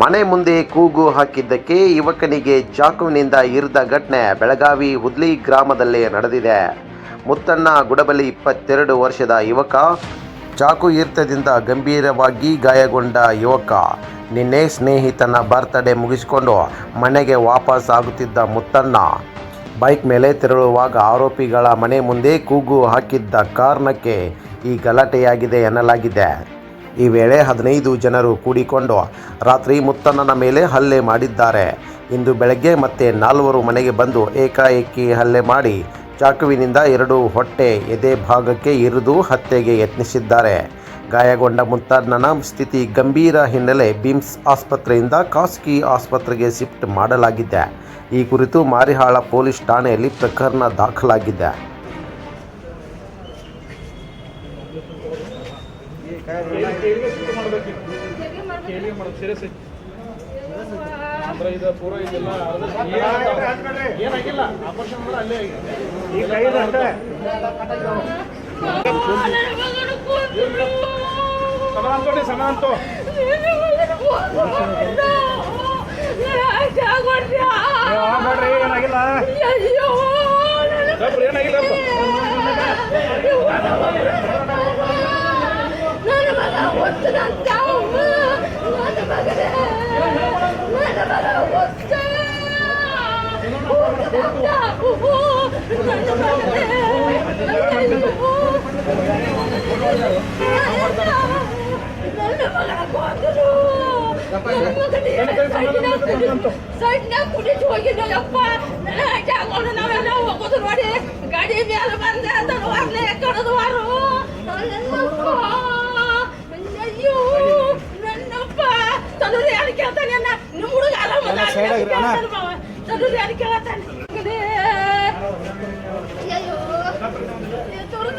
ಮನೆ ಮುಂದೆ ಕೂಗು ಹಾಕಿದ್ದಕ್ಕೆ ಯುವಕನಿಗೆ ಚಾಕುವಿನಿಂದ ಇರಿದ ಘಟನೆ ಬೆಳಗಾವಿ ಹುದ್ಲಿ ಗ್ರಾಮದಲ್ಲಿ ನಡೆದಿದೆ. ಮುತ್ತಣ್ಣ ಗುಡಬಲಿ ಇಪ್ಪತ್ತೆರಡು ವರ್ಷದ ಯುವಕ ಚಾಕು ಇರ್ತದಿಂದ ಗಂಭೀರವಾಗಿ ಗಾಯಗೊಂಡ ಯುವಕ. ನಿನ್ನೆ ಸ್ನೇಹಿತನ ಬರ್ತ್ಡೇ ಮುಗಿಸಿಕೊಂಡು ಮನೆಗೆ ವಾಪಸ್ ಆಗುತ್ತಿದ್ದ ಮುತ್ತಣ್ಣ. ಬೈಕ್ ಮೇಲೆ ತೆರಳುವಾಗ ಆರೋಪಿಗಳ ಮನೆ ಮುಂದೆ ಕೂಗು ಹಾಕಿದ್ದ ಕಾರಣಕ್ಕೆ ಈ ಗಲಾಟೆಯಾಗಿದೆ ಎನ್ನಲಾಗಿದೆ. ಈ ವೇಳೆ ಹದಿನೈದು ಜನರು ಕೂಡಿಕೊಂಡು ರಾತ್ರಿ ಮುತ್ತಣ್ಣನ ಮೇಲೆ ಹಲ್ಲೆ ಮಾಡಿದ್ದಾರೆ. ಇಂದು ಬೆಳಗ್ಗೆ ಮತ್ತೆ ನಾಲ್ವರು ಮನೆಗೆ ಬಂದು ಏಕಾಏಕಿ ಹಲ್ಲೆ ಮಾಡಿ ಚಾಕುವಿನಿಂದ ಎರಡು ಹೊಟ್ಟೆ ಎದೆ ಭಾಗಕ್ಕೆ ಇರಿದು ಹತ್ಯೆಗೆ ಯತ್ನಿಸಿದ್ದಾರೆ. ಗಾಯಗೊಂಡ ಮುತ್ತಣ್ಣನ ಸ್ಥಿತಿ ಗಂಭೀರ ಹಿನ್ನೆಲೆ ಬಿಮ್ಸ್ ಆಸ್ಪತ್ರೆಯಿಂದ ಖಾಸಗಿ ಆಸ್ಪತ್ರೆಗೆ ಶಿಫ್ಟ್ ಮಾಡಲಾಗಿದೆ. ಈ ಕುರಿತು ಮಾರಿಹಾಳ ಪೊಲೀಸ್ ಠಾಣೆಯಲ್ಲಿ ಪ್ರಕರಣ ದಾಖಲಾಗಿದೆ. ಸೀರಿಯಸ್ ಅಂದ್ರೆ ಇದು ಪೂರ ಇದೆಲ್ಲ. ಏನಾಗಿಲ್ಲ. ಆಪರೇಷನ್ ಕೂಡ ಅಲ್ಲೇ ಆಗಿದೆ ತೋಡಿ ತೋ. ಗಾಡಿ ಮೇಲೆ ಬಂದೆ ಅದನ್ನು ವಾರ್ಲೆ ಕಡದು ವಾರು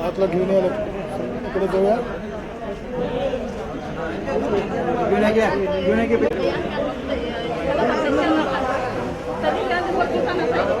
आतला घेऊन यायला इकडे जाऊया घेऊन घ्या घेऊन घ्या ಯಾರು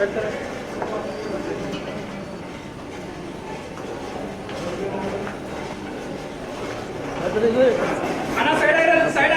ನಮ್ಗೆ ಸುಗಂಧ ಮಕ್ಕಳು ನನಗೂ ಮಕ್ಕಳು ಎಷ್ಟು ಮಕ್ಕಳು ಕೂಡ ಚೆಟ್ಟಿ ಕೊಡುತ್ತಾವ ಅಣ್ಣ ಸೈಡ್ ಆಗಿರೋದು ಸೈಡ್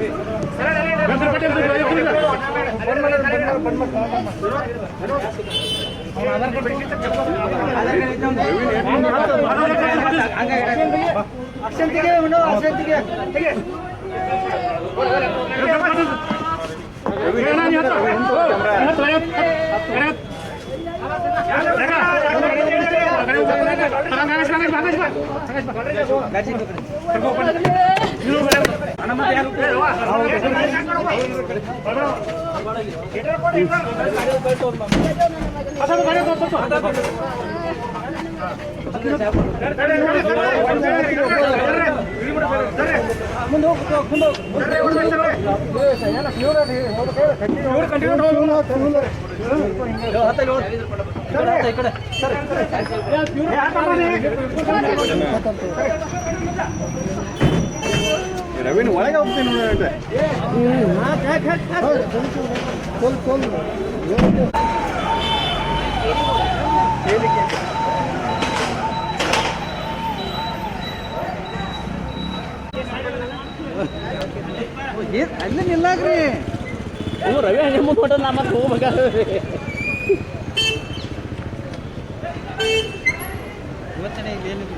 ಸೈಡ್ ಅಕ್ಷಂತಿಗೆ ಯವ್ವ, Kita ರವೀನ್ ಒಳಗೆ ಹೋಗ್ತೀನಿ ನೋಡ್ರಿ ಅಲ್ಲಿ ನಿಲ್ಲಾಕ್ರಿ ರವಿ ಹಂಗೆ ಮುಂದೆ ಹೊಂಟ ನಾ ಮತ್ತೆ ಹೋಗ್ಬೇಕಾದ್ರೆ. ಯೋಚನೆ ಇಲ್ಲಿ ಏನಿಲ್ಲ